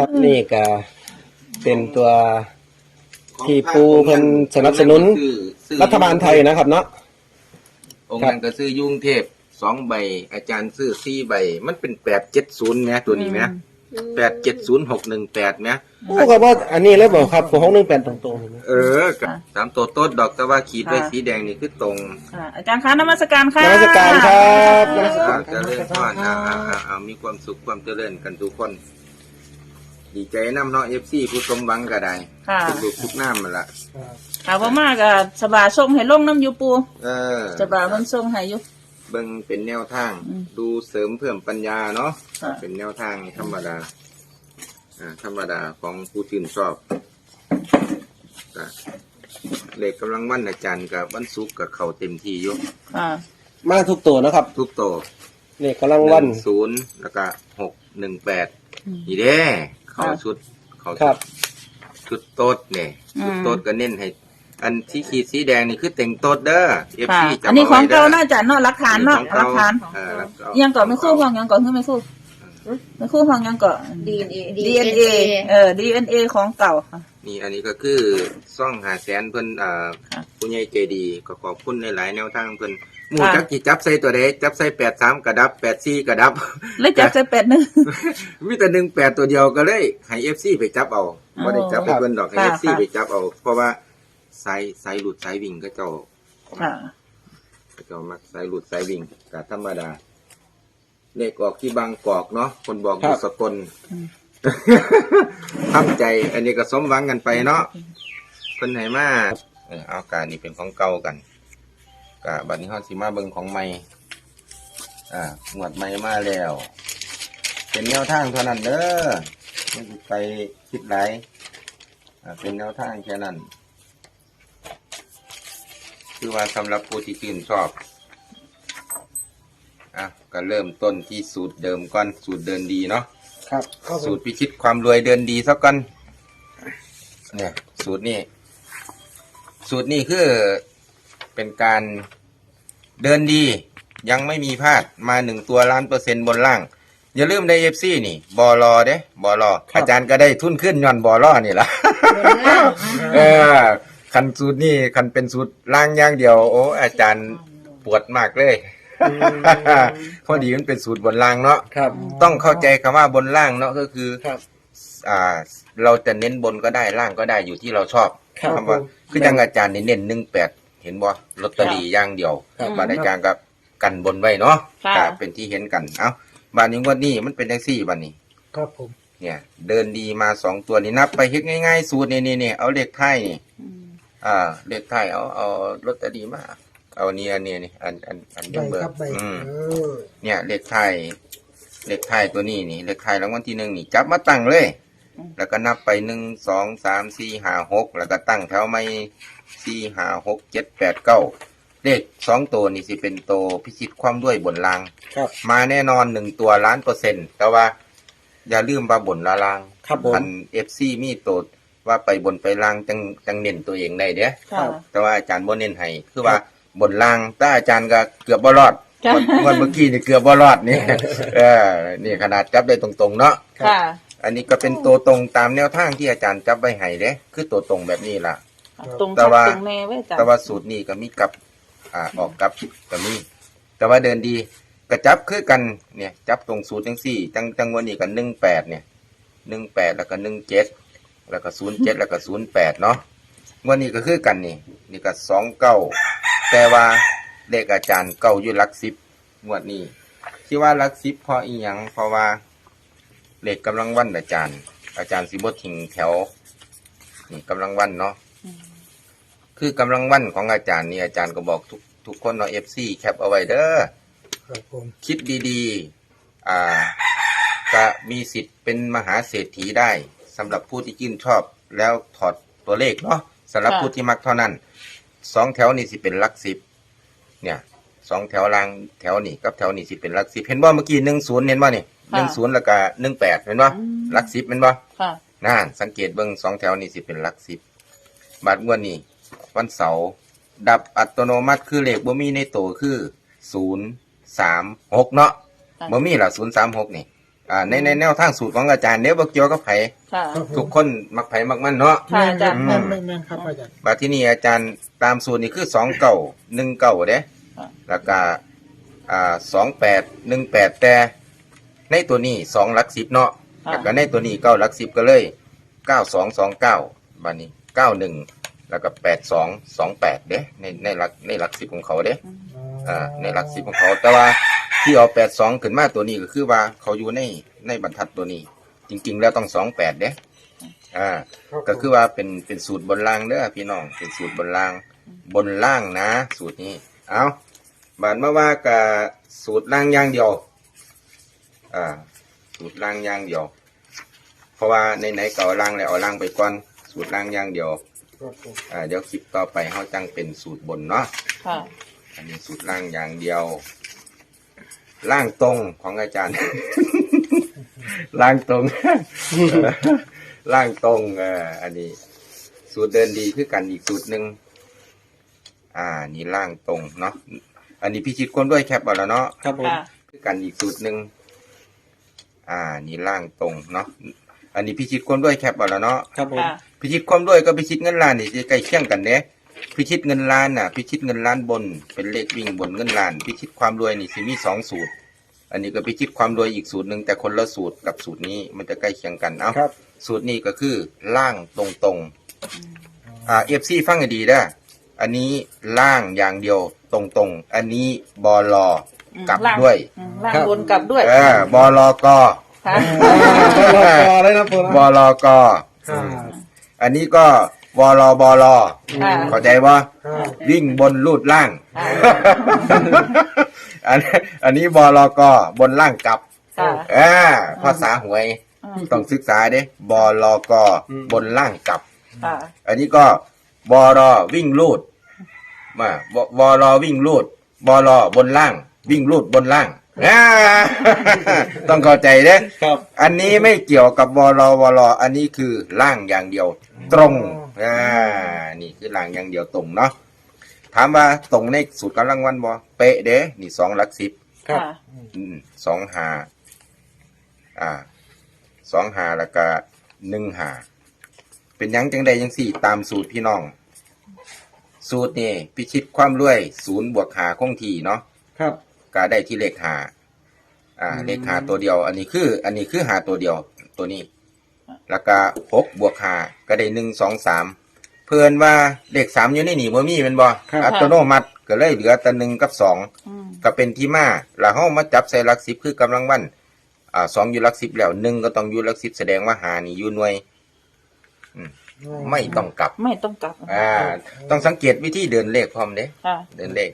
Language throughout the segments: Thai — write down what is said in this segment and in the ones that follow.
ครับนี่ก็เป็นตัวที่ปูเพิ่นสนับสนุน รัฐบาลไทยนะครับ เนาะองค์นั้นก็ซื้อยุ่งเทพสองใบ อาจารย์ซื้อสี่ใบ มันเป็นแปดเจ็ดศูนย์ไหมตัวนี้ไหมแปดเจ็ดศูนย์หกหนึ่งแปดไหมปูก็ว่าอันนี้เลยบอกครับผมห้องหนึ่งแปดตรงๆเห็นไหมเออกับสามตัวโต้นดอกแต่ว่าขีดไว้สีแดงนี่คือตรงค่ะอาจารย์คะนมัสการค่ะนมัสการครับนมัสอ่าการเจริญพรอ่าอ่าอ่าอ่ามีความสุขความเจริญกันทุกคน ดีใจน้ำเนาะเอฟซีผู้สมหวังก็ได้ค่ะทุกลูกทุกน้ำมันละค่ะพ่อมากกับสบาส่งให้ลงน้ำอยูปูเออสบามันส่งให้อยู่เบิ่งเป็นแนวทางอืมดูเสริมเพิ่มปัญญาเนาะค่ะเป็นแนวทางธรรมดาอ่าธรรมดาของผู้ชื่นชอบก็เลขกำลังวันอาจารย์กับวันศุกร์กับเขาเต็มที่อยู่ค่ะมาทุกตัวนะครับ ทุกโตนี่กำลังวันศูนย์แล้วก็หกหนึ่งแปดอืมนี่เด้ เขาค่ะชุด เขาครับชุดโต๊ดเนี่ยอืมชุดโต๊ดก็เน้นให้ อันที่ขีดสีแดงนี่คือเต็งโต๊ดเด้อเอฟค่ะ ซีอันนี้ของเก่าเนาะอาจารย์เนาะหลักฐานเนาะของหลักฐานเออแล้วก็ยังก่อนไม่คู่ห้องยังก่อนคือไม่คู่ไม่คู่ห้องยังก่อน DNA DNA เออ DNA ของเก่าค่ะ นี่อันนี้ก็คือซ่องหาแสนเพิ่นอ่าค่ะ ผู้ใหญ่ใจดีก็ขอบคุณในหลายๆแนวทางเพิ่น หมู่ค่ะจักกี่จับใส่ตัวใดจับใส่แปดสามกระดับแปดสี่กระดับเลยจับใจเป็ดหนึงมีแต่หนึ่งแปดตัวเดียวก็เลยให้เอฟซีไปจับเอาอ๋อบ่ได้จับให้เพิ่นดอกให้ค่ะเอฟซีค่ะไปจับเอา เพราะว่าสายสายหลุดสายวิ่งก็เจ้าค่ะก็เจ้ามักสายหลุดสายวิ่งก็ธรรมดาเลขออกที่บางกอกเนาะคนบอกอยู่สกลอืมตั้งใจ อันนี้ก็สมหวังกันไปเนาะเพิ่นให้มาเออเอาการนี่เป็นของเก่ากัน กะบัดนี้เฮาสิมาเบิ่งของใหม่อ่าหมวดใหม่มาแล้ว เป็นแนวทางเท่านั้นเด้อไม่สิไปคิดหลายอ่าเป็นแนวทางแค่นั้น คือว่าสำหรับผู้ที่ชื่นชอบอะก็เริ่มต้นที่สูตรเดิมก่อนสูตรเดินดีเนาะครับครับผสูมตรพิชิตความรวยเดินดีสักกันเนี่ย สูตรนี้ สูตรนี้คือ เป็นการเดินดียังไม่มีพลาดมาหนึ่งตัวล้านเปอร์เซ็นต์บนล่าง อย่าลืมได้เอฟซีนี่บอรอเด้บอรออาจารย์ก็ได้ทุนขึ้นย้อนบอรอนี่ละเออคันสูตรนี่คันเป็นสูตรล่างอย่างเดียว โอ้อาจารย์ปวดมากเลยพอดีมันเป็นสูตรบนล่างเนาะครับ ต้องเข้าใจคำว่าบนล่างเนาะก็คือครับอ่า เราจะเน้นบนก็ได้ล่างก็ได้อยู่ที่เราชอบครับคำว่าผมคือจังอาจารย์นี่เน้นหนึ่งแปด เห็นบ่ลอตเตอรี่อย่างเดียวครับบาดอาจารย์ก็กันบนไว้เนาะค่ะ ก็เป็นที่เห็นกันเอ้าบานนี้งวดนี้มันเป็นจังซี่บัดนี้ ครับผม เนี่ย เดินดีมาสองตัวนี่นับไปเฮ็ดง่ายๆ สูตรนี่นี่นี่เอาเลขไทยนี่อืมอ่าเลขไทยเอาเอาลอตเตอรี่มาเอานี่อันนี้นี่อันอันอันเดียวเบอร์อืมเนี่ยเลขไทยเลขไทยตัวนี้นี่เลขไทยรางวัลที่หนึ่งนี่ จับมาตั้งเลย แล้วก็นับไปหนึ่งสองสามสี่ห้าหกแล้วก็ตั้งแถวไม่สี่ห้าหกเจ็ดแปดเก้าเลขสองตัวนี่สิเป็นตัวพิชิตความด้วยบนราง ครับมาแน่นอนหนึ่งตัวล้านเปอร์เซ็นต์แต่ว่า อย่าลืมว่าบนละลางครับผม พันเอฟซีมีตัวว่าไปบนไปล่างจังจังเน้นตัวเองได้เด้ค่ะ แต่ว่าอาจารย์บ่เน้นให้คือว่าบนล่างแต่อาจารย์ก็เกือบบ่รอดค่ะงวดงวดเมื่อกี้นี่เกือบบ่รอดนี่ เออนี่ขนาดจับได้ตรงๆเนาะ ค่ะ อันนี้ก็เป็นตัวตรงตามแนวทางที่อาจารย์จับไว้ให้เด้คือตัวตรงแบบนี้ล่ะ ตรงแต่ชัดว่า ตรงแม่ไว้อาจารย์แต่ว่าสูตรนี้ก็มีกับ อ่าออกกับก็มี แต่ว่าเดินดีกระจับคือกันเนี่ย จับตรงสูตรจังสี่จังจังวันนี้กันหนึ่งแปดเนี่ยหนึ่งแปดแล้วก็หนึ่งเจ็ดแล้วก็ศูนย์เจ็ดแล้วก็ศูนย์แปดเนาะงวันนี้ก็คือกันนี่ นี่ก็สองเก้าแต่ว่าเลขอาจารย์เก้าอยู่หลักสิบงวดนี้ที่ว่าหลักสิบเพราะอีหยังเพราะว่า เลขกำลังวันอาจารย์ อาจารย์สิบทิ้งแถวนี่กำลังวันเนาะคือกำลังวันของอาจารย์นี่อาจารย์ก็บอกทุกทุกคนเนาะเอฟซีแคปเอาไว้เด้อครับผม คิดดีๆ อ่าจะมีสิทธิ์เป็นมหาเศรษฐีได้สำหรับผู้ที่ยื่นชอบแล้วถอดตัวเลขเนาะสำหรับค่ะ ผู้ที่มักเท่านั้นสองแถวนี่สิเป็นหลักสิบเนี่ยสองแถวล่างแถวนี่กับแถวนี่สิเป็นหลักสิบเห็นบ่เมื่อกี้หนึ่งศูนย์เห็นบ่นี่ หนึ่งศูนย์แล้วก็หนึ่งแปดเห็นบ่อืมหลักสิบเห็นบ่ค่ะ น่านสังเกตเบิ่งสองแถวนี่สิเป็นหลักสิบบาทงวดนี้วันเสาร์ดับอัตโนมัติคือเลขบ่มีในโตวคือศูนย์สามหกเนาะค่ะบ่มีล่ะศูนย์สามหกนี่อ่าในในแนวทางสูตรของอาจารย์เนี่ยบ่เกี่ยวกับไผค่ะทุกคนมักไผมักมันเนาะค่ะอาจารย์อืแม่มนแม่นแม่นครับอาจารย์บาที่นี่อาจารย์ตามสูตรนี่คือสองเก่าหนึ่งเก่าเด้ค่ะแล้วก็อ่าสองแปดหนึ่งแปดแต่ ในตัวนี้สองหลักสิบเนาะค่ะแล้วก็ในตัวนี้เก้าหลักสิบก็เลยเก้าสองสองเก้าบานี้เก้าหนึ่งแล้วก็แปดสองสองแปดเด้ในในหลักในหลักสิบของเขาเด้ อ่าในหลักสิบของเขา แต่ว่าที่เอาแปดสองขึ้นมาตัวนี้ก็คือว่าเขาอยู่ในในบรรทัดตัวนี้ จริง ๆ แล้วต้องสองแปดเด้อ่า ก็คือว่าเป็นเป็นสูตรบนล่างเด้อพี่น้องเป็นสูตรบนล่างบนล่างนะ สูตรนี้ เอาบาดมาว่ากับสูตรล่างอย่างเดียว อ่าสูตรล่างอย่างเดียว เพราะว่าในไหนๆก็เอาล่างแล้วเอาล่างไปก่อน สูตรล่างอย่างเดียว ครับผมอ่าเดี๋ยวคลิปต่อไปเขาจังเป็นสูตรบนเนาะ ค่ะ อันนี้สูตรล่างอย่างเดียว ล่างตรงของอาจารย์ ล่างตรง ล่างตรงเอ่ออันนี้ สูตรเดินดีคือกันอีกสูตรหนึ่งอ่า นี่ล่างตรงเนาะอันนี้พี่ชิดคนด้วยแคปเอาแล้วเนาะครับผม ค่ะ คือกันอีกสูตรหนึ่ง อ่า นี่ล่างตรงเนาะ อันนี้พี่ชิดคนด้วยแคปเอาแล้วเนาะ ครับผมค่ะ พิชิตความด้วยก็พิชิตเงินล้านนี่จะใกล้เคียงกันเด้พิชิตเงินล้านน่ะ พิชิตเงินล้านบน เป็นเลขวิ่งบนเงินล้าน พิชิตความรวยนี่สิมีสองสูตร อันนี้ก็พิชิตความรวยอีกสูตรหนึ่งแต่คนละสูตรกับสูตรนี้มันจะใกล้เคียงกันเอ้า ครับสูตรนี้ก็คือล่างตรงตรงๆอ่าเอฟซีฟังให้ดีนะอันนี้ล่างอย่างเดียวตรงตรงๆอันนี้บอลออืม กลับล่างด้วย อืมล่างบนกลับด้วยเออบอลอกอค่ะ รอรอเลยนะปูนะบอลอกอครับอันนี้ก็บอลอบอลอค่ะเข้าใจว่าครับ วิ่งบนลูดล่างค่ะอันอันนี้บลกบนล่างกลับค่ะอ่าภาษาหวยอืมต้องศึกษาเด้บลกบนล่างกลับ ค่ะอันนี้ก็บรวิ่งลูดมาบวรวิ่งลูดบลบนล่าง วิ่งลูดบนล่างอ่า ต้องเข้าใจเด้ครับ อันนี้ไม่เกี่ยวกับบลวรอันนี้คือล่างอย่างเดียว ตรงอ่านี่คือล่างอย่างเดียวตรงเนาะถามว่าตรงในสูตรกำลังวันบ่เป๊ะเด้นี่สองหลักสิบครับ ค่ะอืมสองหาอ่าสองหาแล้วก็หนึ่งหาเป็นหยังจังใดยังสี่ ตามสูตรพี่น้อง สูตรนี่พิชิตความรวยศูนย์บวกหาคงทีเนาะ ครับ ก็ได้ที่เลขหาอ่าอืมเลขหาตัวเดียว อันนี้คือ อันนี้คือหาตัวเดียว ตัวนี้ แล้วก็หกบวกหาก็ได้หนึ่งสองสามเพื่อนว่าเลขสามอยู่ในนี่บ่มีแมันบ่ครับอัตโนมัติก็เลยเหลือแต่หนึ่งกับสองอืมก็เป็นที่มาแล้วเฮามาจับใส่หลักสิบคือกำลังวันอ่าสองอยู่หลักสิบแล้วหนึ่งก็ต้องอยู่หลักสิบแสดงว่าหานี่อยู่หน่วยไม่ต้องกลับ ไม่ต้องกลับ อ่า ต้องสังเกตวิธีเดินเลขพร้อมเด้ค่ะเดินเลข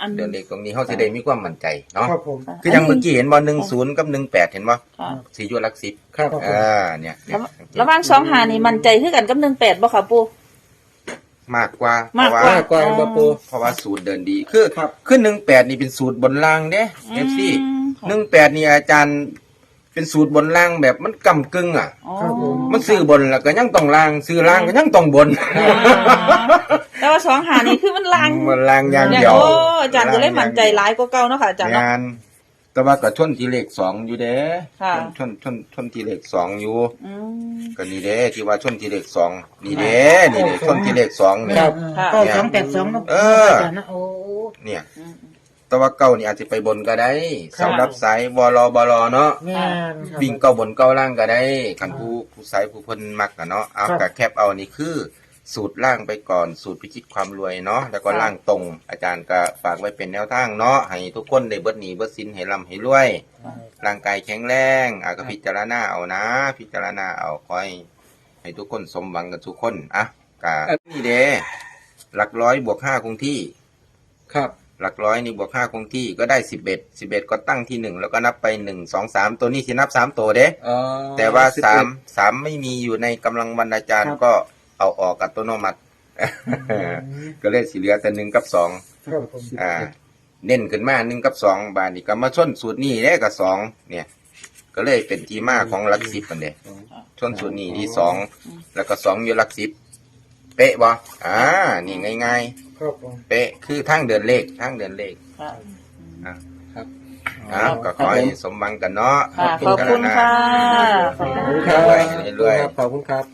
อัน เดินเลขตรงนี้เฮาสิได้มีความมั่นใจเนาะครับผม คือยังเมื่อกี้เห็นบ่หนึ่งศูนย์กับหนึ่งแปดเห็นบ่ค่ะ สี่อยู่หลักสิบครับอ่าเนี่ยเนี่แล้ยวระหว่างสองหานี่มันใจคือกันกับหนึ่งแปดบ่ค่ะปู มากกว่าเพมากราะกว่า ว่ามากกว่าครับปู เพราะว่าสูตรเดินดี คือครับคือหนึ่งแปดนี่เป็นสูตรบนล่างเด้เอฟซีอืมหนึ่งแปดนี่อาจารย์ เป็นสูตรบนล่างแบบมันกำกึ่งอะ อ๋อมันซื้อบนแล้วก็ยังต้องล่างซื้อล่างก็ยังต้องบนอ๋อแต่ว่าสองหานี่คือมันลางมันล่างอย่างเนี่ยเดียวโอ้อาจารย์ก็เลยมั่นใจร้ายกว่าเก่าเนาะค่ะอาจารย์เนาะ งาน แต่ว่าก็ชนที่เลขสองอยู่เด้ค่ะชนชนชนที่เลขสองอยู่อืม ก็นี่เด้ที่ว่าชนที่เลขสองนี่เด้นี่เด้ชนที่เลขสองเนี่ย ครับค่ะเก้าสองแปดสองนะเออ อาจารย์นะโอ้เนี่ย อืม แต่ว่าเก้านี่อาจจะไปบนก็ได้ครับสำหรับสายบลบลเนาะแม่นครับ วิ่งเก้าบนเก้าล่างก็ได้คันผู้ผู้สายผู้เพิ่นมักกันเนาะเอาครับ กับแคปเอานี่คือสูตรล่างไปก่อนสูตรพิชิตความรวยเนาะแล้วก็ล่างตรง อาจารย์ก็ฝากไว้เป็นแนวทางเนาะให้ทุกคนได้เบิดหนีเบิดสินให้ร่ำให้รวย ร่างกายแข็งแรงอาก็พิจารณาเอานะ พิจารณาเอาคอย ให้ทุกคนสมหวังกันทุกคนอะกะนี่เด้หลักร้อยบวกห้าคงที่ ครับ หลักร้อยนี่บวกห้าคงที่ก็ได้สิบเอ็ดสิบเอ็ดก็ตั้งที่หนึ่งแล้วก็นับไปหนึ่งสองสามตัวนี้สินับสามตัวเด้อ๋อแต่ว่าสิบสาเอ็มดสามไม่มีอยู่ในกำลังบรรณาจารย์ครับก็เอาออกอัตโนมัติ ก็เลยสิเหลือแต่หนึ่งกับสองครับผมอ่า เน้นขึ้นมาหนึ่งกับสองบาทนี่ก็มาชนสูตรนี้ได้กับสองเนี่ย ก็เลยเป็นที่มาของหลักสิบมันเด้ชนสูตรนี้ที่สองแล้วก็สองอยู่หลักสิบเป๊ะบ่อ่านี่ง่าย ครับผมๆเป๊ะคือทางเดินเลขทางเดินเลขค่ะ อะครับอ๋ออ้าวก็ขอให้สมหวังกันเนาะค่ะขอบคุณค่ะ ขอบคุณครับ รวยๆรวยๆ ขอบคุณครับ